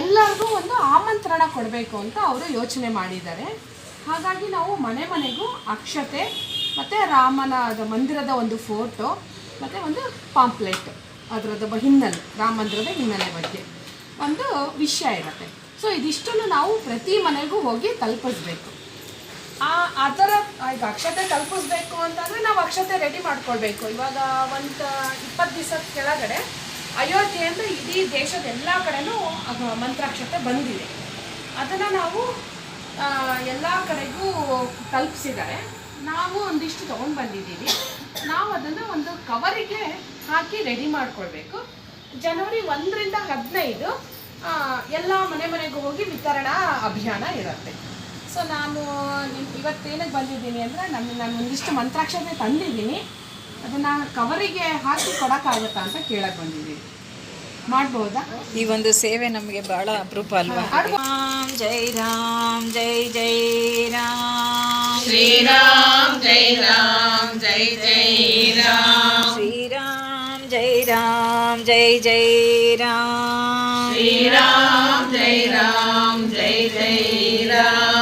ಎಲ್ಲರಿಗೂ ಒಂದು ಆಮಂತ್ರಣ ಕೊಡಬೇಕು ಅಂತ ಅವರು ಯೋಚನೆ ಮಾಡಿದ್ದಾರೆ. ಹಾಗಾಗಿ ನಾವು ಮನೆ ಮನೆಗೂ ಅಕ್ಷತೆ, ಮತ್ತು ರಾಮನ ಮಂದಿರದ ಒಂದು ಫೋಟೋ, ಮತ್ತು ಒಂದು ಪಾಂಪ್ಲೆಟ್ ಅದರದ ಹಿನ್ನೆಲೆ ರಾಮ ಮಂದಿರದ ಹಿನ್ನೆಲೆ ಬಗ್ಗೆ ಒಂದು ವಿಷಯ ಇರುತ್ತೆ. ಸೊ ಇದಿಷ್ಟನ್ನು ನಾವು ಪ್ರತಿ ಮನೆಗೂ ಹೋಗಿ ತಲುಪಿಸ್ಬೇಕು. ಈಗ ಅಕ್ಷತೆ ತಲುಪಿಸ್ಬೇಕು ಅಂತಂದರೆ ನಾವು ಅಕ್ಷತೆ ರೆಡಿ ಮಾಡ್ಕೊಳ್ಬೇಕು. ಇವಾಗ ಒಂದು ಇಪ್ಪತ್ತು ದಿವಸದ ಕೆಳಗಡೆ ಅಯೋಧ್ಯೆಯಿಂದ ಇಡೀ ದೇಶದ ಎಲ್ಲ ಕಡೆಯೂ ಮಂತ್ರಾಕ್ಷತೆ ಬಂದಿದೆ. ಅದನ್ನು ನಾವು ಎಲ್ಲ ಕಡೆಗೂ ತಲುಪಿಸಿದ್ದಾರೆ. ನಾವು ಒಂದಿಷ್ಟು ತೊಗೊಂಡು ಬಂದಿದ್ದೀವಿ. ನಾವು ಅದನ್ನು ಒಂದು ಕವರಿಗೆ ಹಾಕಿ ರೆಡಿ ಮಾಡ್ಕೊಳ್ಬೇಕು. ಜನವರಿ ಒಂದರಿಂದ ಹದಿನೈದು ಎಲ್ಲ ಮನೆ ಮನೆಗೂ ಹೋಗಿ ವಿತರಣಾ ಅಭಿಯಾನ ಇರುತ್ತೆ. ಸೊ ನಾನು ಇವತ್ತೇನಕ್ಕೆ ಬಂದಿದ್ದೀನಿ ಅಂದರೆ ನಮ್ಮ ನಾನು ಒಂದಿಷ್ಟು ಮಂತ್ರಾಕ್ಷರ ತಂದಿದ್ದೀನಿ. ಅದನ್ನು ಕವರಿಗೆ ಹಾಕಿ ಕೊಡೋಕ್ಕಾಗುತ್ತಾ ಅಂತ ಕೇಳಕ್ಕೆ ಬಂದಿದ್ದೀನಿ. ಮಾಡ್ಬೋದಾ? ಈ ಒಂದು ಸೇವೆ ನಮಗೆ ಬಹಳ ಅಪರೂಪ ಅಲ್ವಾ? ರಾಮ್ ಜೈ ರಾಮ್ ಜೈ ಜೈ ರಾಮ್. ಶ್ರೀರಾಮ್ ಜೈ ರಾಮ್ ಜೈ ಜೈ ರಾಮ್. ಶ್ರೀರಾಮ್ ಜೈ ರಾಮ್ ಜೈ ಜೈ ರಾಮ್. ಶ್ರೀರಾಮ್ ಜೈ ರಾಮ್ ಜೈ ಜೈ ರಾಮ್.